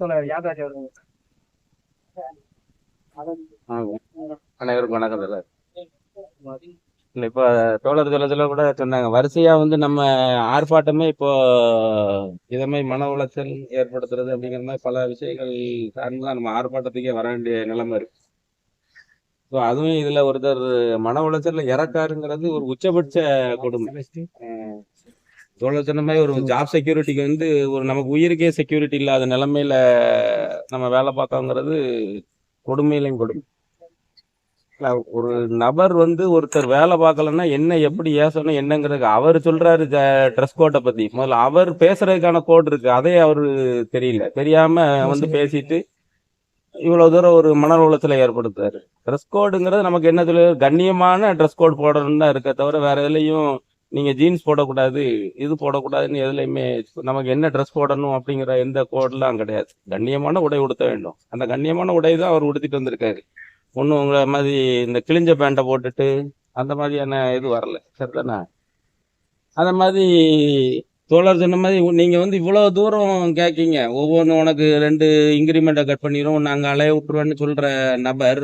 தோழர் யாகராஜ் அவர்கள்? அனைவருக்கும் வணக்கம் தோழர். இல்லை இப்போ தோழர் சொல்லத்தில் கூட சொன்னாங்க. வரிசையா வந்து நம்ம ஆர்ப்பாட்டமே இப்போ இதை மாதிரி மன உளைச்சல் ஏற்படுத்துறது அப்படிங்கிற மாதிரி பல விஷயங்கள் சார்ந்து தான் நம்ம ஆர்ப்பாட்டத்துக்கே வர வேண்டிய நிலைமை இருக்கு. ஸோ அதுவும் இதுல ஒருத்தர் மன உளைச்சல்ல இறக்காருங்கிறது ஒரு உச்சபட்ச கொடுமை. சொன்ன மாதிரி ஒரு ஜாப் செக்யூரிட்டிக்கு வந்து ஒரு நமக்கு உயிருக்கே செக்யூரிட்டி இல்லாத நிலைமையில நம்ம வேலை பார்த்தோங்கிறது கொடுமையிலையும் கொடுமை. ஒரு நபர் வந்து ஒருத்தர் வேலை பார்க்கலன்னா என்ன எப்படி ஏசணும் என்னங்கிறதுக்கு அவர் சொல்றாரு ட்ரெஸ் கோட்டை பத்தி. முதல்ல அவர் பேசுறதுக்கான கோட் இருக்கு. அதே அவரு தெரியல. தெரியாம வந்து பேசிட்டு இவ்வளவு தூரம் ஒரு மன உளைச்சலை ஏற்படுத்துறாரு. ட்ரெஸ் கோடுங்கிறது நமக்கு என்ன சொல்லு கண்ணியமான ட்ரெஸ் கோட் போடணும்னு தான் இருக்க தவிர வேற எதுலையும் நீங்க ஜீன்ஸ் போடக்கூடாது இது போடக்கூடாதுன்னு எதுலையுமே நமக்கு என்ன ட்ரெஸ் போடணும் அப்படிங்கிற எந்த கோடெல்லாம் கிடையாது. கண்ணியமான உடை உடுத்த வேண்டும். அந்த கண்ணியமான உடை தான் அவர் உடுத்திட்டு வந்திருக்காரு. ஒன்றும் உங்களை மாதிரி இந்த கிழிஞ்ச பேண்ட்டை போட்டுட்டு அந்த மாதிரியான இது வரல. சரிதானே? அந்த மாதிரி தோழர் சொன்ன மாதிரி நீங்கள் நீங்க வந்து இவ்வளவு தூரம் கேட்கீங்க ஒவ்வொன்றும் உனக்கு ரெண்டு இன்க்ரிமெண்ட்டை கட் பண்ணிடும் நாங்கள் அலைய விட்டுருவேன்னு சொல்ற நபர்.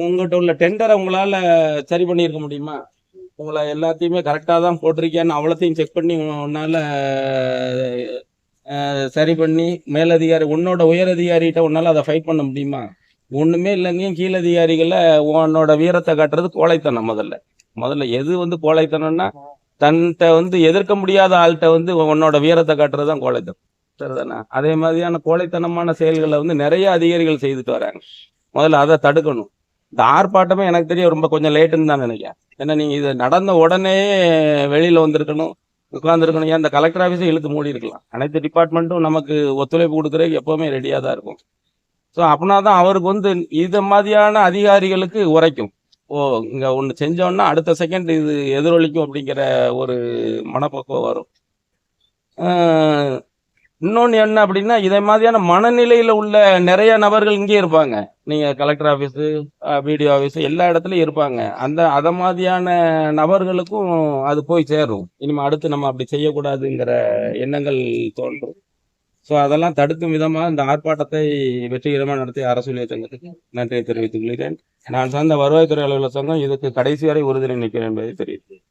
உங்ககிட்ட உள்ள டெண்டரை உங்களால சரி பண்ணியிருக்க முடியுமா? உங்களை எல்லாத்தையுமே கரெக்டாக தான் போட்டிருக்கியான்னு அவ்வளோத்தையும் செக் பண்ணி உன்னால சரி பண்ணி மேலதிகாரி உன்னோட உயர் உன்னால் உன்னால அதை ஃபைட் பண்ண முடியுமா? ஒண்ணுமே இல்லைங்க கீழதிகாரிகளை உன்னோட வீரத்தை காட்டுறது கோழைத்தனம் முதல்ல. முதல்ல எது வந்து கோழைத்தனம்னா தன்கிட்ட வந்து எதிர்க்க முடியாத ஆள்கிட்ட வந்து உன்னோட வீரத்தை காட்டுறது தான் கோழைத்தனம். சரிதானே? அதே மாதிரியான கோழைத்தனமான செயல்களை வந்து நிறைய அதிகாரிகள் செய்துட்டு வராங்க. முதல்ல அதை தடுக்கணும். இந்த ஆர்ப்பாட்டமே எனக்கு தெரியும் ரொம்ப கொஞ்சம் லேட்டுன்னு தான் நினைக்கிறேன். ஏன்னா நீங்கள் இது நடந்த உடனே வெளியில் வந்திருக்கணும் உட்காந்துருக்கணும் ஏன் அந்த கலெக்டர் ஆஃபீஸை இழுத்து மூடி இருக்கலாம். அனைத்து டிபார்ட்மெண்ட்டும் நமக்கு ஒத்துழைப்பு கொடுக்குறதுக்கு எப்போவுமே ரெடியாக தான் இருக்கும். ஸோ அப்படின்னா தான் அவருக்கு வந்து இது மாதிரியான அதிகாரிகளுக்கு உரைக்கும். ஓ இங்கே ஒன்று செஞ்சோன்னா அடுத்த செகண்ட் இது எதிரொலிக்கும் அப்படிங்கிற ஒரு மனப்பக்குவம் வரும். இன்னொன்று என்ன அப்படின்னா இதே மாதிரியான மனநிலையில் உள்ள நிறைய நபர்கள் இங்கே இருப்பாங்க. நீங்கள் கலெக்டர் ஆஃபீஸு பிடிஓ ஆஃபீஸு எல்லா இடத்துலையும் இருப்பாங்க. அந்த அதை மாதிரியான நபர்களுக்கும் அது போய் சேரும். இனிமே அடுத்து நம்ம அப்படி செய்யக்கூடாதுங்கிற எண்ணங்கள் தோன்றும். ஸோ அதெல்லாம் தடுக்கும் விதமாக இந்த ஆர்ப்பாட்டத்தை வெற்றிகரமாக நடத்திய அரசு சங்கத்துக்கு நன்றியை தெரிவித்துக் கொள்கிறேன். நான் சார்ந்த வருவாய்த்துறை அலுவலர் சங்கம் இதுக்கு கடைசி வரை உறுதுணை நிற்கிறேன் என்பதை தெரிவித்தேன்